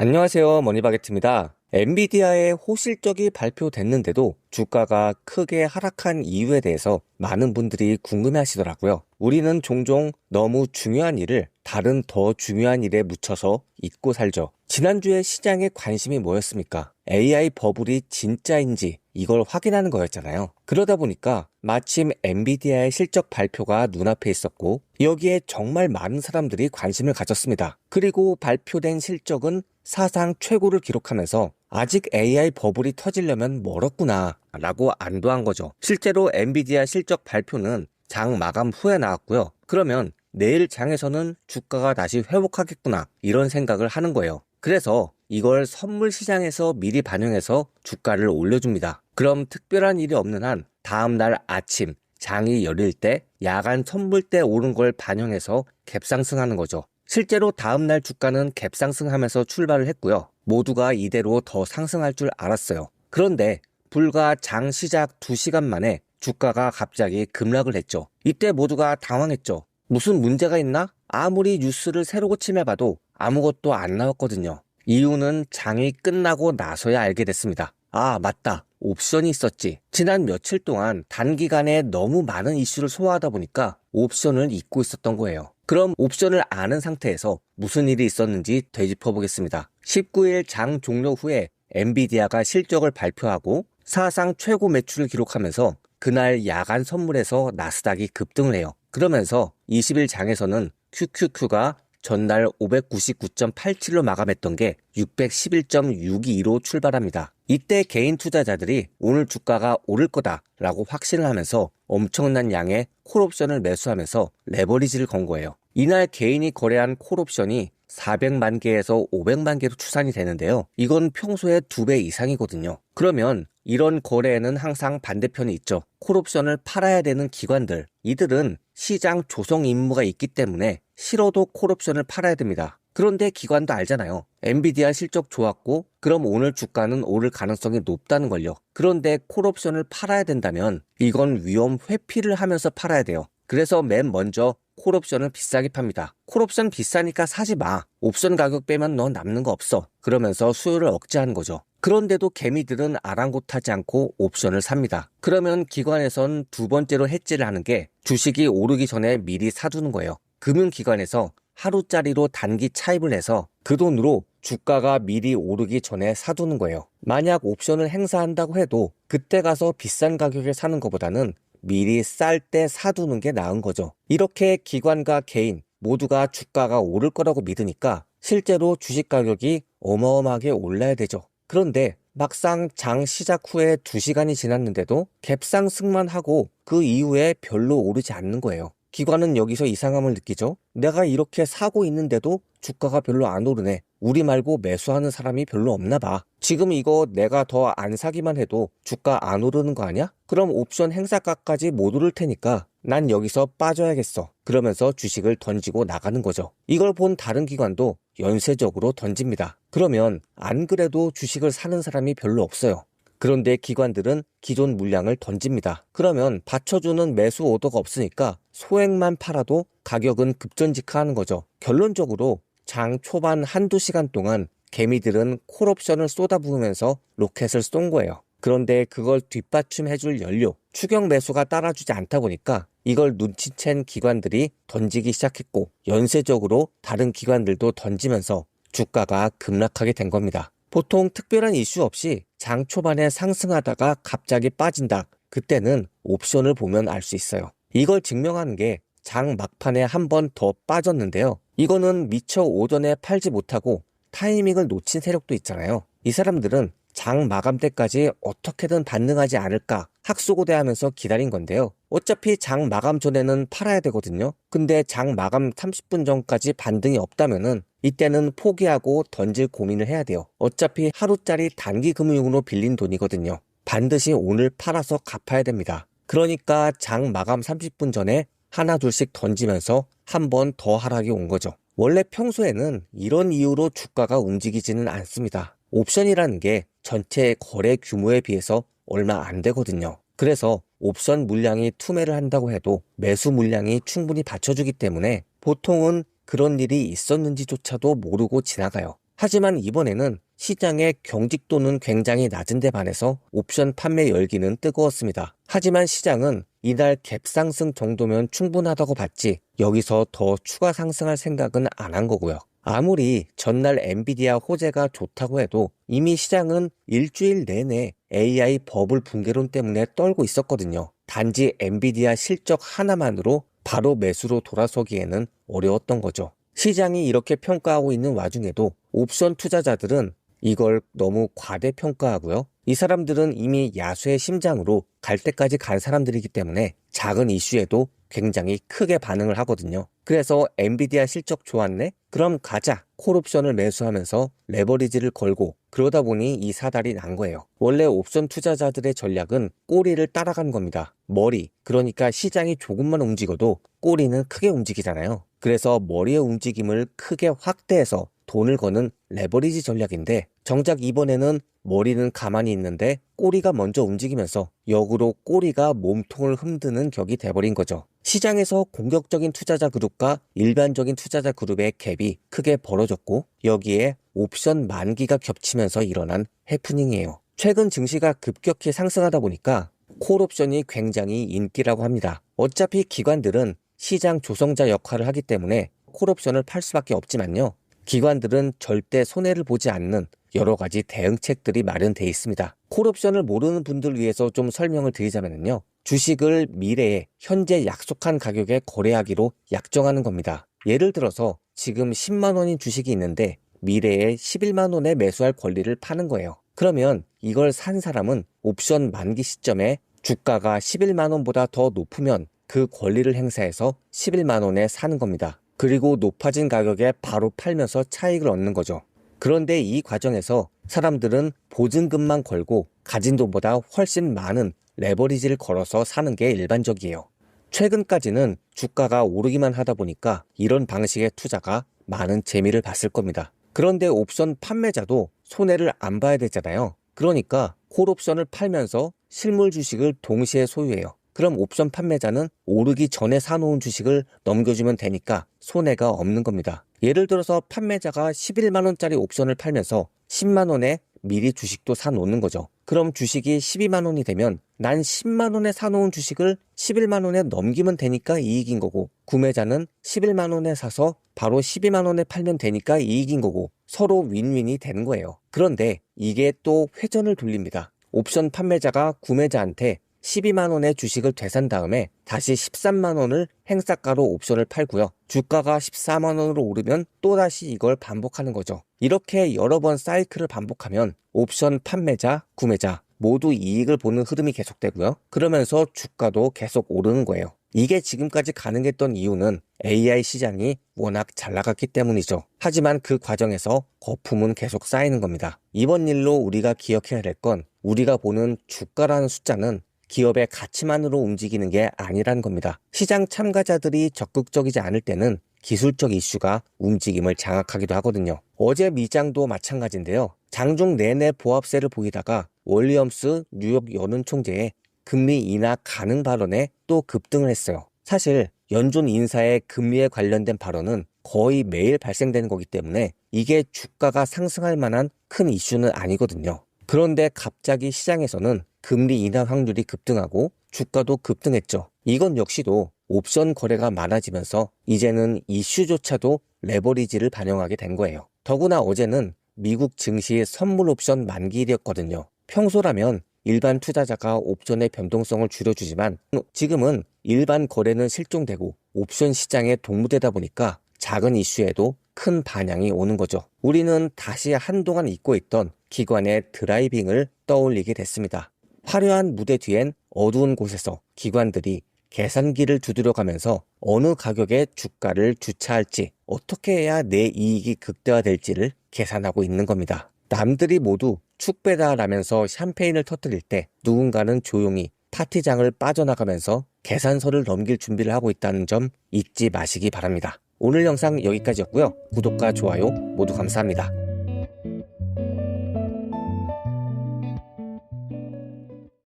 안녕하세요. 머니바게트입니다. 엔비디아의 호실적이 발표됐는데도 주가가 크게 하락한 이유에 대해서 많은 분들이 궁금해 하시더라고요. 우리는 종종 너무 중요한 일을 다른 더 중요한 일에 묻혀서 잊고 살죠. 지난주에 시장에 관심이 뭐였습니까? AI 버블이 진짜인지 이걸 확인하는 거였잖아요. 그러다 보니까 마침 엔비디아의 실적 발표가 눈앞에 있었고 여기에 정말 많은 사람들이 관심을 가졌습니다. 그리고 발표된 실적은 사상 최고를 기록하면서 아직 AI 버블이 터지려면 멀었구나 라고 안도한 거죠. 실제로 엔비디아 실적 발표는 장 마감 후에 나왔고요. 그러면 내일 장에서는 주가가 다시 회복하겠구나 이런 생각을 하는 거예요. 그래서 이걸 선물 시장에서 미리 반영해서 주가를 올려줍니다. 그럼 특별한 일이 없는 한 다음 날 아침 장이 열릴 때 야간 선물 때 오른 걸 반영해서 갭상승하는 거죠. 실제로 다음 날 주가는 갭상승하면서 출발을 했고요. 모두가 이대로 더 상승할 줄 알았어요. 그런데 불과 장 시작 2시간 만에 주가가 갑자기 급락을 했죠. 이때 모두가 당황했죠. 무슨 문제가 있나? 아무리 뉴스를 새로 고침해봐도 아무것도 안 나왔거든요. 이유는 장이 끝나고 나서야 알게 됐습니다. 아, 맞다. 옵션이 있었지. 지난 며칠 동안 단기간에 너무 많은 이슈를 소화하다 보니까 옵션을 잊고 있었던 거예요. 그럼 옵션을 아는 상태에서 무슨 일이 있었는지 되짚어 보겠습니다. 19일 장 종료 후에 엔비디아가 실적을 발표하고 사상 최고 매출을 기록하면서 그날 야간 선물에서 나스닥이 급등을 해요. 그러면서 20일 장에서는 QQQ가 전날 599.87로 마감했던 게 611.622로 출발합니다. 이때 개인 투자자들이 오늘 주가가 오를 거다라고 확신을 하면서 엄청난 양의 콜옵션을 매수하면서 레버리지를 건 거예요. 이날 개인이 거래한 콜옵션이 400만 개에서 500만 개로 추산이 되는데요. 이건 평소에 두배 이상이거든요. 그러면 이런 거래에는 항상 반대편이 있죠. 콜옵션을 팔아야 되는 기관들. 이들은 시장 조성 임무가 있기 때문에 싫어도 콜옵션을 팔아야 됩니다. 그런데 기관도 알잖아요. 엔비디아 실적 좋았고 그럼 오늘 주가는 오를 가능성이 높다는 걸요. 그런데 콜옵션을 팔아야 된다면 이건 위험 회피를 하면서 팔아야 돼요. 그래서 맨 먼저 콜옵션을 비싸게 팝니다. 콜옵션 비싸니까 사지 마. 옵션 가격 빼면 너 남는 거 없어. 그러면서 수요를 억제하는 거죠. 그런데도 개미들은 아랑곳하지 않고 옵션을 삽니다. 그러면 기관에선 두 번째로 해지를 하는 게 주식이 오르기 전에 미리 사두는 거예요. 금융기관에서 하루짜리로 단기 차입을 해서 그 돈으로 주가가 미리 오르기 전에 사두는 거예요. 만약 옵션을 행사한다고 해도 그때 가서 비싼 가격에 사는 것보다는 미리 쌀 때 사두는 게 나은 거죠. 이렇게 기관과 개인 모두가 주가가 오를 거라고 믿으니까 실제로 주식 가격이 어마어마하게 올라야 되죠. 그런데 막상 장 시작 후에 2시간이 지났는데도 갭상승만 하고 그 이후에 별로 오르지 않는 거예요. 기관은 여기서 이상함을 느끼죠. 내가 이렇게 사고 있는데도 주가가 별로 안 오르네. 우리 말고 매수하는 사람이 별로 없나 봐. 지금 이거 내가 더 안 사기만 해도 주가 안 오르는 거 아니야? 그럼 옵션 행사가까지 못 오를 테니까 난 여기서 빠져야겠어. 그러면서 주식을 던지고 나가는 거죠. 이걸 본 다른 기관도 연쇄적으로 던집니다. 그러면 안 그래도 주식을 사는 사람이 별로 없어요. 그런데 기관들은 기존 물량을 던집니다. 그러면 받쳐주는 매수 오더가 없으니까 소액만 팔아도 가격은 급전직하는 거죠. 결론적으로 장 초반 한두 시간 동안 개미들은 콜옵션을 쏟아부으면서 로켓을 쏜 거예요. 그런데 그걸 뒷받침해줄 연료, 추경 매수가 따라주지 않다 보니까 이걸 눈치챈 기관들이 던지기 시작했고 연쇄적으로 다른 기관들도 던지면서 주가가 급락하게 된 겁니다. 보통 특별한 이슈 없이 장 초반에 상승하다가 갑자기 빠진다. 그때는 옵션을 보면 알 수 있어요. 이걸 증명하는 게 장 막판에 한 번 더 빠졌는데요. 이거는 미처 오전에 팔지 못하고 타이밍을 놓친 세력도 있잖아요. 이 사람들은 장 마감 때까지 어떻게든 반등하지 않을까 학수고대하면서 기다린 건데요. 어차피 장 마감 전에는 팔아야 되거든요. 근데 장 마감 30분 전까지 반등이 없다면은 이때는 포기하고 던질 고민을 해야 돼요. 어차피 하루짜리 단기 금융으로 빌린 돈이거든요. 반드시 오늘 팔아서 갚아야 됩니다. 그러니까 장 마감 30분 전에 하나 둘씩 던지면서 한 번 더 하락이 온 거죠. 원래 평소에는 이런 이유로 주가가 움직이지는 않습니다. 옵션이라는 게 전체 거래 규모에 비해서 얼마 안 되거든요. 그래서 옵션 물량이 투매를 한다고 해도 매수 물량이 충분히 받쳐주기 때문에 보통은 그런 일이 있었는지조차도 모르고 지나가요. 하지만 이번에는 시장의 경직도는 굉장히 낮은데 반해서 옵션 판매 열기는 뜨거웠습니다. 하지만 시장은 이날 갭 상승 정도면 충분하다고 봤지 여기서 더 추가 상승할 생각은 안 한 거고요. 아무리 전날 엔비디아 호재가 좋다고 해도 이미 시장은 일주일 내내 AI 버블 붕괴론 때문에 떨고 있었거든요. 단지 엔비디아 실적 하나만으로 바로 매수로 돌아서기에는 어려웠던 거죠. 시장이 이렇게 평가하고 있는 와중에도 옵션 투자자들은 이걸 너무 과대평가하고요. 이 사람들은 이미 야수의 심장으로 갈 때까지 간 사람들이기 때문에 작은 이슈에도 굉장히 크게 반응을 하거든요. 그래서 엔비디아 실적 좋았네? 그럼 가자. 콜옵션을 매수하면서 레버리지를 걸고 그러다 보니 이 사달이 난 거예요. 원래 옵션 투자자들의 전략은 꼬리를 따라간 겁니다. 머리, 그러니까 시장이 조금만 움직여도 꼬리는 크게 움직이잖아요. 그래서 머리의 움직임을 크게 확대해서 돈을 거는 레버리지 전략인데 정작 이번에는 머리는 가만히 있는데 꼬리가 먼저 움직이면서 역으로 꼬리가 몸통을 흔드는 격이 돼버린 거죠. 시장에서 공격적인 투자자 그룹과 일반적인 투자자 그룹의 갭이 크게 벌어졌고 여기에 옵션 만기가 겹치면서 일어난 해프닝이에요. 최근 증시가 급격히 상승하다 보니까 콜옵션이 굉장히 인기라고 합니다. 어차피 기관들은 시장 조성자 역할을 하기 때문에 콜옵션을 팔 수밖에 없지만요. 기관들은 절대 손해를 보지 않는 여러 가지 대응책들이 마련되어 있습니다. 콜옵션을 모르는 분들 위해서 좀 설명을 드리자면요. 주식을 미래에 현재 약속한 가격에 거래하기로 약정하는 겁니다. 예를 들어서 지금 10만 원인 주식이 있는데 미래에 11만 원에 매수할 권리를 파는 거예요. 그러면 이걸 산 사람은 옵션 만기 시점에 주가가 11만 원보다 더 높으면 그 권리를 행사해서 11만 원에 사는 겁니다. 그리고 높아진 가격에 바로 팔면서 차익을 얻는 거죠. 그런데 이 과정에서 사람들은 보증금만 걸고 가진 돈보다 훨씬 많은 레버리지를 걸어서 사는 게 일반적이에요. 최근까지는 주가가 오르기만 하다 보니까 이런 방식의 투자가 많은 재미를 봤을 겁니다. 그런데 옵션 판매자도 손해를 안 봐야 되잖아요. 그러니까 콜옵션을 팔면서 실물 주식을 동시에 소유해요. 그럼 옵션 판매자는 오르기 전에 사놓은 주식을 넘겨주면 되니까 손해가 없는 겁니다. 예를 들어서 판매자가 11만원짜리 옵션을 팔면서 10만원에 미리 주식도 사놓는 거죠. 그럼 주식이 12만원이 되면 난 10만원에 사놓은 주식을 11만원에 넘기면 되니까 이익인 거고 구매자는 11만원에 사서 바로 12만원에 팔면 되니까 이익인 거고 서로 윈윈이 되는 거예요. 그런데 이게 또 회전을 돌립니다. 옵션 판매자가 구매자한테 12만 원의 주식을 되산 다음에 다시 13만 원을 행사가로 옵션을 팔고요. 주가가 14만 원으로 오르면 또다시 이걸 반복하는 거죠. 이렇게 여러 번 사이클을 반복하면 옵션 판매자, 구매자 모두 이익을 보는 흐름이 계속되고요. 그러면서 주가도 계속 오르는 거예요. 이게 지금까지 가능했던 이유는 AI 시장이 워낙 잘 나갔기 때문이죠. 하지만 그 과정에서 거품은 계속 쌓이는 겁니다. 이번 일로 우리가 기억해야 될 건 우리가 보는 주가라는 숫자는 기업의 가치만으로 움직이는 게 아니란 겁니다. 시장 참가자들이 적극적이지 않을 때는 기술적 이슈가 움직임을 장악하기도 하거든요. 어제 미장도 마찬가지인데요. 장중 내내 보합세를 보이다가 월리엄스 뉴욕 연은 총재의 금리 인하 가능 발언에 또 급등을 했어요. 사실 연준 인사의 금리에 관련된 발언은 거의 매일 발생되는 거기 때문에 이게 주가가 상승할 만한 큰 이슈는 아니거든요. 그런데 갑자기 시장에서는 금리 인하 확률이 급등하고 주가도 급등했죠. 이건 역시도 옵션 거래가 많아지면서 이제는 이슈조차도 레버리지를 반영하게 된 거예요. 더구나 어제는 미국 증시 선물 옵션 만기일이었거든요. 평소라면 일반 투자자가 옵션의 변동성을 줄여주지만 지금은 일반 거래는 실종되고 옵션 시장에 동무되다 보니까 작은 이슈에도 큰 반향이 오는 거죠. 우리는 다시 한동안 잊고 있던 기관의 드라이빙을 떠올리게 됐습니다. 화려한 무대 뒤엔 어두운 곳에서 기관들이 계산기를 두드려가면서 어느 가격에 주가를 주차할지 어떻게 해야 내 이익이 극대화될지를 계산하고 있는 겁니다. 남들이 모두 축배다라면서 샴페인을 터뜨릴 때 누군가는 조용히 파티장을 빠져나가면서 계산서를 넘길 준비를 하고 있다는 점 잊지 마시기 바랍니다. 오늘 영상 여기까지였고요. 구독과 좋아요 모두 감사합니다.